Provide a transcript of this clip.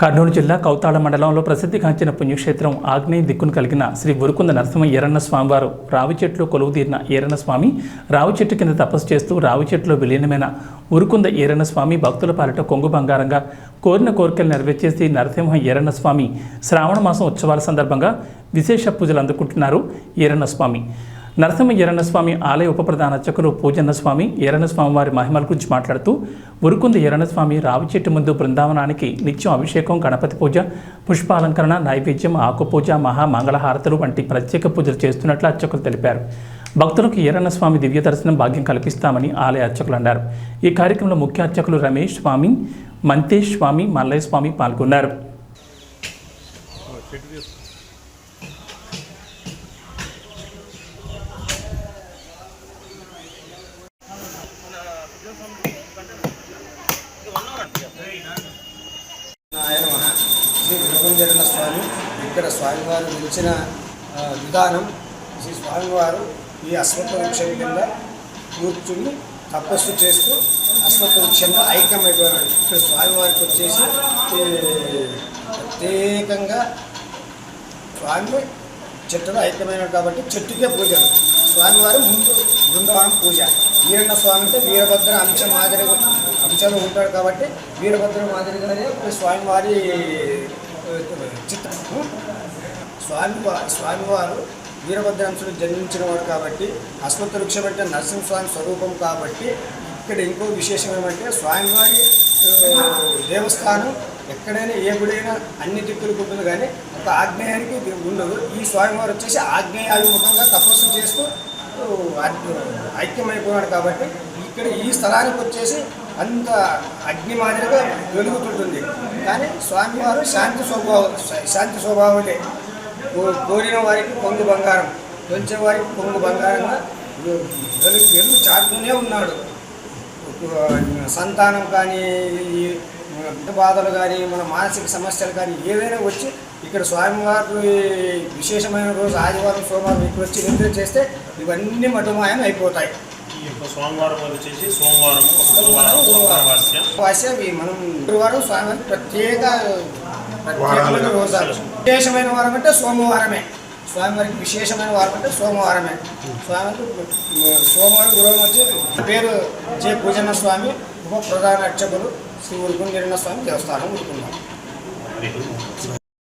కర్నూలు జిల్లా కౌతాళ మండలంలో ప్రసిద్ధిగాంచిన పుణ్యక్షేత్రం ఆగ్నేయ దిక్కును కలిగిన శ్రీ ఉరుకుంద నరసింహ ఈరన్న స్వామివారు రావి చెట్లు కొలువు తీరిన ఈరన్న స్వామి రావి చెట్టు కింద తపస్సు చేస్తూ రావి చెట్టులో విలీనమైన ఉరుకుంద ఈరన్న స్వామి భక్తుల పాలిట కొంగు బంగారంగా కోరిన కోరికలు నెరవేర్చేసి నరసింహ ఈరన్న స్వామి శ్రావణ మాసం ఉత్సవాల సందర్భంగా విశేష పూజలు అందుకుంటున్నారు ఈరన్న స్వామి. నరసింహ ఈరన్న ఆలయ ఉప ప్రధాన అర్చకులు పూజన్న స్వామి ఈరన్న స్వామి వారి మహిమల గురించి మాట్లాడుతూ ఉరుకుంద ఈరన్న రావి చెట్టు ముందు బృందావనానికి నిత్యం అభిషేకం గణపతి పూజ పుష్పాలంకరణ నైవేద్యం ఆకుపూజ మహామంగళహారతులు మహా వంటి ప్రత్యేక పూజలు చేస్తున్నట్లు అర్చకులు తెలిపారు. భక్తులకు ఈరన్న స్వామి దివ్య దర్శనం భాగ్యం కల్పిస్తామని ఆలయ అర్చకులు అన్నారు. ఈ కార్యక్రమంలో ముఖ్య అర్చకులు రమేష్ స్వామి మంతేష్ స్వామి మల్లయ్య స్వామి పాల్గొన్నారు ఆయన మహా శ్రీ వీరభంజరణ స్వామి ఇక్కడ స్వామివారు నిలిచిన విధానం శ్రీ స్వామివారు ఈ అశ్వత్థ వృక్షం కింద కూర్చుని తపస్సు చేస్తూ అశ్వత్థ వృక్షంలో ఐక్యమైపోయినాడు ఇక్కడ స్వామివారికి వచ్చేసి ప్రత్యేకంగా స్వామి చెట్టులో ఐక్యమైనాడు కాబట్టి చెట్టుకే పూజ. స్వామివారు ముందు బృందావనం పూజ. వీరన్న స్వామి అంటే వీరభద్ర అంశ మాదిరిగా అంశంలో ఉంటాడు కాబట్టి వీరభద్ర మాదిరిగానే స్వామివారి చిత్రం స్వామి స్వామివారు వీరభద్రాంశుడు జన్మించిన వాడు కాబట్టి అశ్వత్థ వృక్షం అంటే నరసింహస్వామి స్వరూపం కాబట్టి ఇక్కడ ఇంకో విశేషం ఏమంటే స్వామివారి దేవస్థానం ఎక్కడైనా ఏ గుడైనా అన్ని దిక్కులకు ఉంటుంది కానీ ఒక ఆగ్నేయానికి ఉండదు. ఈ స్వామివారు వచ్చేసి ఆగ్నేయాభిముఖంగా తపస్సు చేస్తూ ఐక్యమైపోయాడు కాబట్టి ఇక్కడ ఈ స్థలానికి వచ్చేసి అంత అగ్ని మాదిరిగా వెలుగుతుంటుంది. కానీ స్వామివారు శాంతి స్వభావం శాంతి స్వభావమే కోరిన వారికి కొంగు బంగారం తొలిచే వారికి కొంగు బంగారంగా వెలుగు వెలుగు చాటుతూనే ఉన్నాడు. సంతానం కానీ ఈ బాధలు కానీ మన మానసిక సమస్యలు కానీ ఏవైనా వచ్చి ఇక్కడ స్వామివారు విశేషమైన రోజు ఆదివారం సోమవారం ఇక్కడ వచ్చి నిద్ర చేస్తే ఇవన్నీ మటుమాయం అయిపోతాయి ఈ యొక్క సోమవారం వచ్చేసి సోమవారం గురువారం ఇవి మనం గురువారం ప్రత్యేక ప్రత్యేకమైన రోజాలు విశేషమైన వారం అంటే సోమవారమే. స్వామివారికి విశేషమైన వారం అంటే సోమవారమే. స్వామికి సోమవారం గురువారం వచ్చి పేరు జే. పూజన్న స్వామి ఉప ప్రధాన అర్చకులు శ్రీ ఉరుకుంజరణ స్వామి దేవస్థానం ఉరుకున్నాం